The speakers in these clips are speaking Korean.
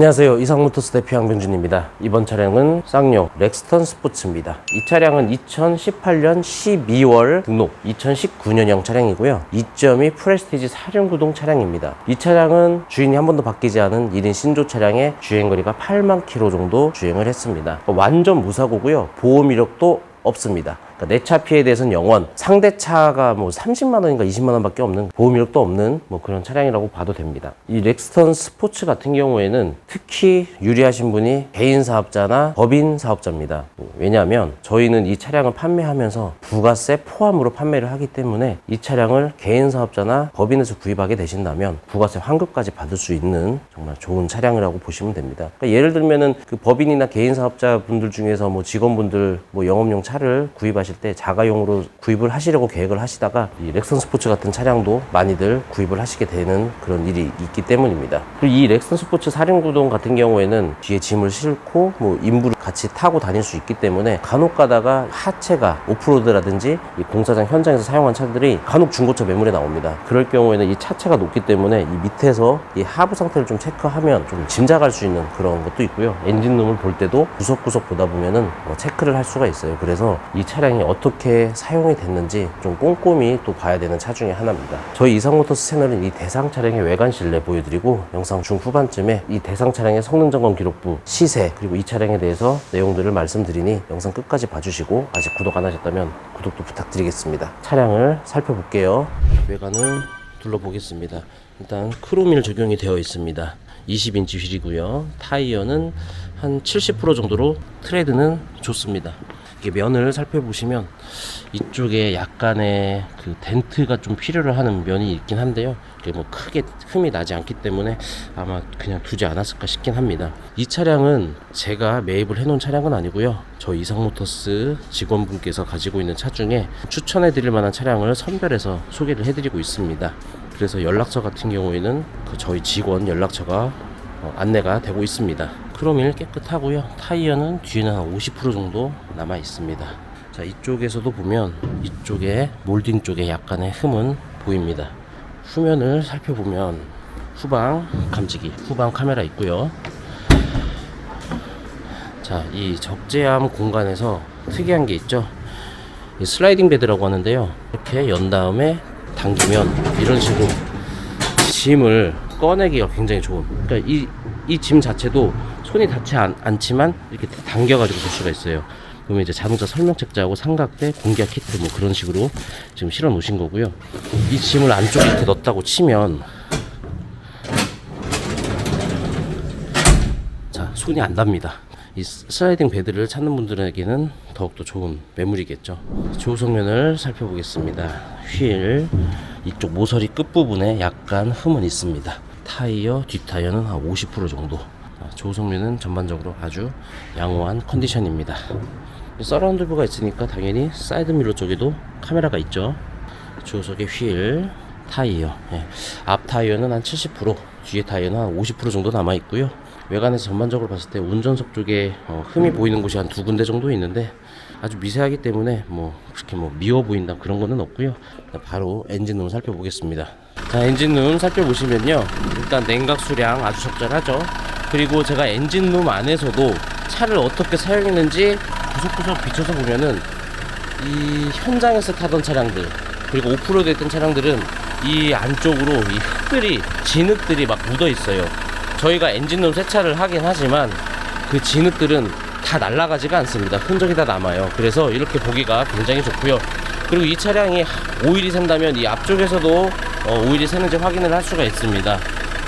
안녕하세요. 이상모터스 대표 양병준입니다. 이번 차량은 쌍용 렉스턴 스포츠입니다. 이 차량은 2018년 12월 등록, 2019년형 차량이고요. 2.2 프레스티지 4륜구동 차량입니다. 이 차량은 주인이 한 번도 바뀌지 않은 1인 신조 차량의 주행거리가 8만 킬로 정도 주행을 했습니다. 완전 무사고고요. 보험 이력도 없습니다. 그러니까 내 차 피해에 대해서는 영원, 상대 차가 뭐 30만 원인가 20만 원밖에 없는 보험 이력도 없는 뭐 그런 차량이라고 봐도 됩니다. 이 렉스턴 스포츠 같은 경우에는 특히 유리하신 분이 개인 사업자나 법인 사업자입니다. 왜냐하면 저희는 이 차량을 판매하면서 부가세 포함으로 판매를 하기 때문에 이 차량을 개인 사업자나 법인에서 구입하게 되신다면 부가세 환급까지 받을 수 있는 정말 좋은 차량이라고 보시면 됩니다. 그러니까 예를 들면은 그 법인이나 개인 사업자 분들 중에서 뭐 직원분들 뭐 영업용 차를 구입하 실 때 자가용으로 구입을 하시려고 계획을 하시다가 이 렉선 스포츠 같은 차량도 많이들 구입을 하시게 되는 그런 일이 있기 때문입니다. 그리고 이 렉선 스포츠 사륜구동 같은 경우에는 뒤에 짐을 싣고 뭐 인부를 같이 타고 다닐 수 있기 때문에 간혹 가다가 하체가 오프로드라든지 이 공사장 현장에서 사용한 차들이 간혹 중고차 매물에 나옵니다. 그럴 경우에는 이 차체가 높기 때문에 이 밑에서 이 하부 상태를 좀 체크하면 좀 짐작할 수 있는 그런 것도 있고요. 엔진룸을 볼 때도 구석구석 보다 보면은 뭐 체크를 할 수가 있어요. 그래서 이 차량이 어떻게 사용이 됐는지 좀 꼼꼼히 또 봐야 되는 차 중에 하나입니다. 저희 이상모터스 채널은 이 대상 차량의 외관 실내 보여드리고 영상 중후반쯤에 이 대상 차량의 성능 점검 기록부, 시세 그리고 이 차량에 대해서 내용들을 말씀드리니 영상 끝까지 봐주시고 아직 구독 안 하셨다면 구독도 부탁드리겠습니다. 차량을 살펴볼게요. 외관을 둘러보겠습니다. 일단 크로밀 적용이 되어 있습니다. 20인치 휠이고요. 타이어는 한 70% 정도로 트레드는 좋습니다. 이게 면을 살펴보시면 이쪽에 약간의 그 덴트가 좀 필요로 하는 면이 있긴 한데요. 이게 뭐 크게 흠이 나지 않기 때문에 아마 그냥 두지 않았을까 싶긴 합니다. 이 차량은 제가 매입을 해놓은 차량은 아니고요. 저 이상모터스 직원분께서 가지고 있는 차 중에 추천해드릴 만한 차량을 선별해서 소개를 해드리고 있습니다. 그래서 연락처 같은 경우에는 그 저희 직원 연락처가 어, 안내가 되고 있습니다. 크롬일 깨끗하고요. 타이어는 뒤에는 한 50% 정도 남아 있습니다. 자 이쪽에서도 보면 이쪽에 몰딩 쪽에 약간의 흠은 보입니다. 후면을 살펴보면 후방 감지기, 후방 카메라 있고요. 자, 이 적재함 공간에서 특이한 게 있죠. 이 슬라이딩 베드라고 하는데요. 이렇게 연 다음에 당기면 이런 식으로 짐을 꺼내기가 굉장히 좋은. 그러니까 이, 이 짐 자체도 손이 닿지 않, 않지만 이렇게 당겨가지고 볼 수가 있어요. 그러면 이제 자동차 설명 책자하고 삼각대, 공기압 키트 뭐 그런 식으로 지금 실어 놓으신 거고요. 이 짐을 안쪽에 이렇게 넣었다고 치면 자 손이 안 닿습니다. 이 슬라이딩 베드를 찾는 분들에게는 더욱더 좋은 매물이겠죠. 조성면을 살펴보겠습니다. 휠 이쪽 모서리 끝부분에 약간 흠은 있습니다. 타이어 뒷타이어는 한 50% 정도. 아, 조성면은 전반적으로 아주 양호한 컨디션입니다. 서라운드 뷰가 있으니까 당연히 사이드 미러 쪽에도 카메라가 있죠. 조석의 휠, 타이어. 예. 앞 타이어는 한 70%, 뒤에 타이어는 한 50% 정도 남아 있고요. 외관에서 전반적으로 봤을 때 운전석 쪽에 어, 흠이 보이는 곳이 한 두 군데 정도 있는데 아주 미세하기 때문에 뭐 그렇게 뭐 미워 보인다 그런 거는 없고요. 바로 엔진룸 살펴보겠습니다. 자, 엔진룸 살펴보시면요. 일단 냉각 수량 아주 적절하죠. 그리고 제가 엔진룸 안에서도 차를 어떻게 사용했는지 구석구석 비춰서 보면은 이 현장에서 타던 차량들 그리고 오프로드 했던 차량들은 이 안쪽으로 이 흙들이 진흙들이 막 묻어 있어요. 저희가 엔진룸 세차를 하긴 하지만 그 진흙들은 다 날아가지가 않습니다. 흔적이 다 남아요. 그래서 이렇게 보기가 굉장히 좋고요. 그리고 이 차량이 오일이 샌다면 이 앞쪽에서도 어, 오일이 새는지 확인을 할 수가 있습니다.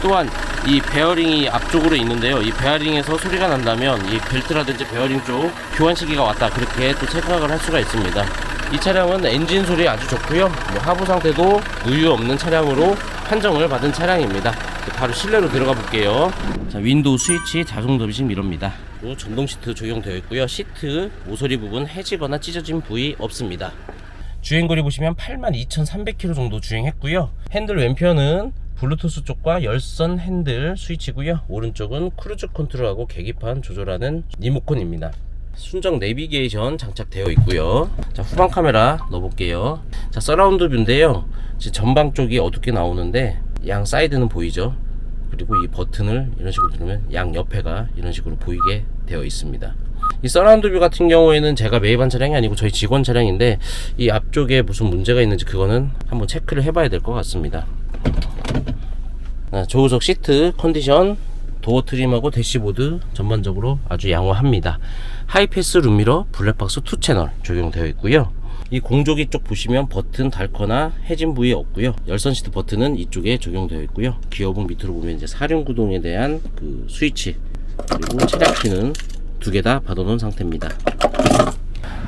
또한 이 베어링이 앞쪽으로 있는데요. 이 베어링에서 소리가 난다면 이 벨트라든지 베어링 쪽 교환 시기가 왔다 그렇게 또 체크를 할 수가 있습니다. 이 차량은 엔진 소리 아주 좋고요. 뭐 하부 상태도 누유 없는 차량으로 판정을 받은 차량입니다. 바로 실내로 들어가 볼게요. 자, 윈도우 스위치 자동 접이식 미러입니다. 또 전동 시트 적용되어 있고요. 시트 모서리 부분 해지거나 찢어진 부위 없습니다. 주행거리 보시면 82,300km 정도 주행했고요. 핸들 왼편은 블루투스 쪽과 열선 핸들 스위치고요. 오른쪽은 크루즈 컨트롤하고 계기판 조절하는 리모컨입니다. 순정 내비게이션 장착되어 있고요. 자, 후방 카메라 넣어볼게요. 자, 서라운드 뷰인데요. 전방 쪽이 어둡게 나오는데 양 사이드는 보이죠? 그리고 이 버튼을 이런 식으로 누르면 양 옆에가 이런 식으로 보이게 되어 있습니다. 이 서라운드 뷰 같은 경우에는 제가 매입한 차량이 아니고 저희 직원 차량인데 이 앞쪽에 무슨 문제가 있는지 그거는 한번 체크를 해봐야 될 것 같습니다. 아, 조우석 시트 컨디션 도어 트림하고 대시보드 전반적으로 아주 양호합니다. 하이패스 룸미러 블랙박스 2 채널 적용되어 있고요. 이 공조기 쪽 보시면 버튼 닳거나 해진 부위 없고요. 열선 시트 버튼은 이쪽에 적용되어 있고요. 기어봉 밑으로 보면 이제 사륜 구동에 대한 그 스위치 그리고 차량 키는 두 개 다 받아놓은 상태입니다.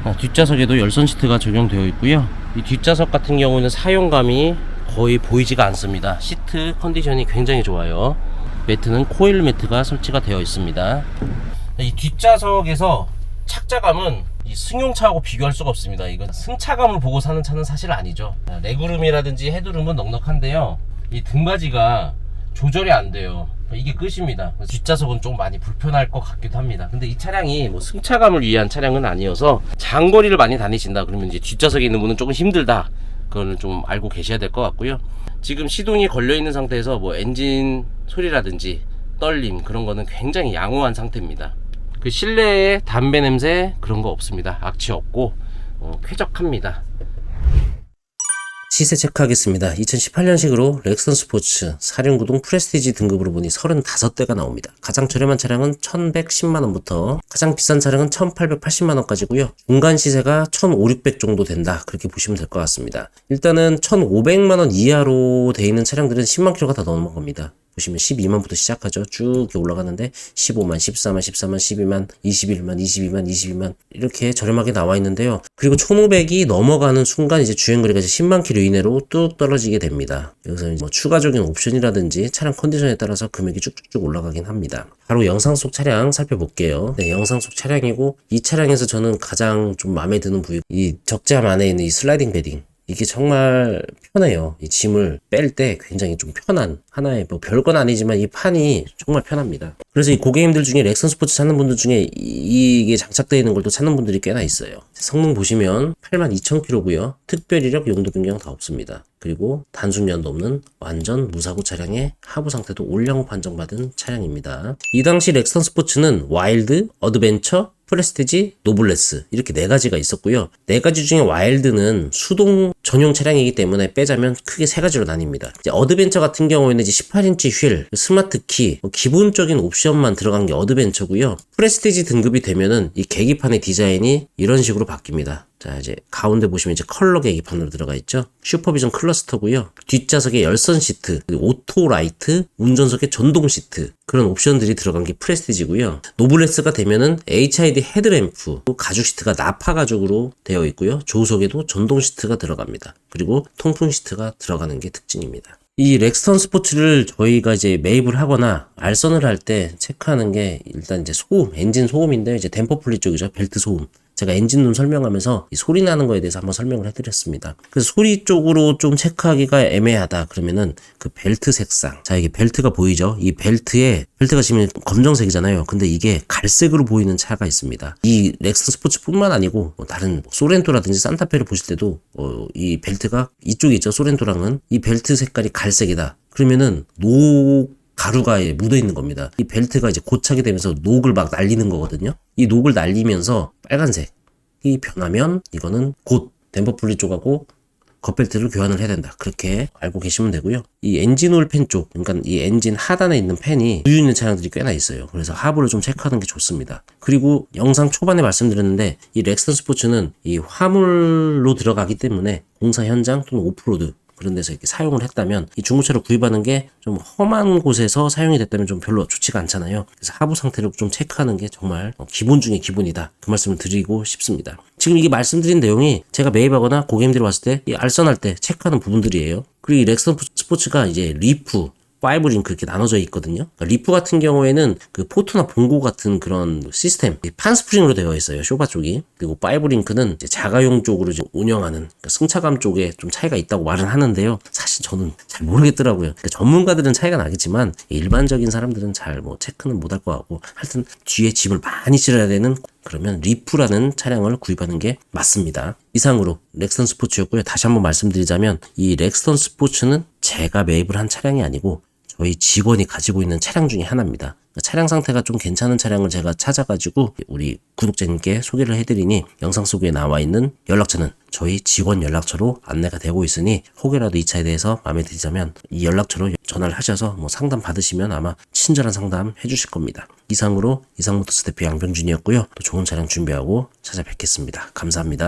아, 뒷좌석에도 열선 시트가 적용되어 있고요. 이 뒷좌석 같은 경우는 사용감이 거의 보이지가 않습니다. 시트 컨디션이 굉장히 좋아요. 매트는 코일 매트가 설치가 되어 있습니다. 이 뒷좌석에서 착자감은 이 승용차하고 비교할 수가 없습니다. 이건 승차감을 보고 사는 차는 사실 아니죠. 레그룸이라든지 헤드룸은 넉넉한데요. 이 등받이가 조절이 안 돼요. 이게 끝입니다. 뒷좌석은 좀 많이 불편할 것 같기도 합니다. 근데 이 차량이 뭐 승차감을 위한 차량은 아니어서 장거리를 많이 다니신다 그러면 이제 뒷좌석에 있는 분은 조금 힘들다. 그거는 좀 알고 계셔야 될 것 같고요. 지금 시동이 걸려 있는 상태에서 뭐 엔진 소리라든지 떨림 그런 거는 굉장히 양호한 상태입니다. 그 실내에 담배 냄새 그런 거 없습니다. 악취 없고 어, 쾌적합니다. 시세 체크하겠습니다. 2018년식으로 렉선 스포츠 사륜구동 프레스티지 등급으로 보니 35대가 나옵니다. 가장 저렴한 차량은 1110만원부터 가장 비싼 차량은 1880만원까지고요. 중간 시세가 1500 정도 된다. 그렇게 보시면 될 것 같습니다. 일단은 1500만원 이하로 돼 있는 차량들은 10만 킬로가 다 넘어갑니다. 보시면 12만부터 시작하죠. 쭉 올라가는데 15만, 14만, 14만, 12만, 21만, 22만, 22만 이렇게 저렴하게 나와 있는데요. 그리고 1500이 넘어가는 순간 이제 주행거리가 이제 10만 킬로 이내로 뚝 떨어지게 됩니다. 여기서 이제 뭐 추가적인 옵션이라든지 차량 컨디션에 따라서 금액이 쭉쭉쭉 올라가긴 합니다. 바로 영상 속 차량 살펴볼게요. 네, 영상 속 차량이고 이 차량에서 저는 가장 좀 마음에 드는 부위 이 적재함 안에 있는 이 슬라이딩 베딩 이게 정말 편해요. 이 짐을 뺄 때 굉장히 좀 편한 하나의 뭐 별건 아니지만 이 판이 정말 편합니다. 그래서 이 고객님들 중에 렉선 스포츠 찾는 분들 중에 이- 이게 장착되어 있는 걸 또 찾는 분들이 꽤나 있어요. 성능 보시면 82,000km고요. 특별 이력 용도 변경 다 없습니다. 그리고 단순 연도 없는 완전 무사고 차량의 하부 상태도 올량호 판정받은 차량입니다. 이 당시 렉선 스포츠는 와일드, 어드벤처, 프레스티지, 노블레스 이렇게 네 가지가 있었고요. 네 가지 중에 와일드는 수동 전용 차량이기 때문에 빼자면 크게 세 가지로 나뉩니다. 어드벤처 같은 경우에는 이제 18인치 휠, 스마트 키, 뭐 기본적인 옵션 만 들어간 게 어드벤처고요. 프레스티지 등급이 되면은 이 계기판의 디자인이 이런 식으로 바뀝니다. 자 이제 가운데 보시면 이제 컬러 계기판으로 들어가 있죠. 슈퍼비전 클러스터고요. 뒷좌석에 열선 시트, 오토 라이트, 운전석에 전동 시트 그런 옵션들이 들어간 게 프레스티지고요. 노블레스가 되면은 HID 헤드램프, 가죽 시트가 나파 가죽으로 되어 있고요. 조수석에도 전동 시트가 들어갑니다. 그리고 통풍 시트가 들어가는 게 특징입니다. 이 렉스턴 스포츠를 저희가 이제 매입을 하거나 알선을 할 때 체크하는 게 일단 이제 소음, 엔진 소음인데 이제 댐퍼 플리 쪽이죠. 벨트 소음. 제가 엔진룸 설명하면서 이 소리 나는 거에 대해서 한번 설명을 해드렸습니다. 그래서 소리 쪽으로 좀 체크하기가 애매하다 그러면은 그 벨트 색상. 자 이게 벨트가 보이죠? 이 벨트에 벨트가 지금 검정색이잖아요. 근데 이게 갈색으로 보이는 차가 있습니다. 이 렉슨 스포츠뿐만 아니고 뭐 다른 뭐 소렌토라든지 산타페를 보실 때도 어, 이 벨트가 이쪽에 있죠. 소렌토랑은 이 벨트 색깔이 갈색이다. 그러면은 녹 가루가 묻어 있는 겁니다. 이 벨트가 이제 고착이 되면서 녹을 막 날리는 거거든요. 이 녹을 날리면서 빨간색이 변하면 이거는 곧 댐퍼 분리 쪽하고 겉벨트를 교환을 해야 된다. 그렇게 알고 계시면 되고요. 이 엔진 오일 팬 쪽, 그러니까 이 엔진 하단에 있는 팬이 누유 있는 차량들이 꽤나 있어요. 그래서 하부를 좀 체크하는 게 좋습니다. 그리고 영상 초반에 말씀드렸는데 이 렉슨 스포츠는 이 화물로 들어가기 때문에 공사 현장 또는 오프로드 그런 데서 이렇게 사용을 했다면 이 중고차를 구입하는 게 좀 험한 곳에서 사용이 됐다면 좀 별로 좋지가 않잖아요. 그래서 하부 상태를 좀 체크하는 게 정말 어, 기본 중에 기본이다. 그 말씀을 드리고 싶습니다. 지금 이게 말씀드린 내용이 제가 매입하거나 고객님들이 왔을 때이 알선할 때 체크하는 부분들이에요. 그리고 이 렉선 스포츠가 이제 리프 파이브 링크 이렇게 나눠져 있거든요. 그러니까 리프 같은 경우에는 그 포트나 봉고 같은 그런 시스템, 판 스프링으로 되어 있어요. 쇼바 쪽이. 그리고 파이브 링크는 자가용 쪽으로 운영하는 그러니까 승차감 쪽에 좀 차이가 있다고 말은 하는데요. 사실 저는 잘 모르겠더라고요. 그러니까 전문가들은 차이가 나겠지만 일반적인 사람들은 잘 뭐 체크는 못 할 것 같고 하여튼 뒤에 짐을 많이 실어야 되는 그러면 리프라는 차량을 구입하는 게 맞습니다. 이상으로 렉스턴 스포츠였고요. 다시 한번 말씀드리자면 이 렉스턴 스포츠는 제가 매입을 한 차량이 아니고 저희 직원이 가지고 있는 차량 중에 하나입니다. 그러니까 차량 상태가 좀 괜찮은 차량을 제가 찾아가지고 우리 구독자님께 소개를 해드리니 영상 속에 나와 있는 연락처는 저희 직원 연락처로 안내가 되고 있으니 혹여라도 이 차에 대해서 마음에 들자면 이 연락처로 전화를 하셔서 뭐 상담 받으시면 아마 친절한 상담 해주실 겁니다. 이상으로 이상모터스 대표 양병준이었고요. 또 좋은 차량 준비하고 찾아뵙겠습니다. 감사합니다.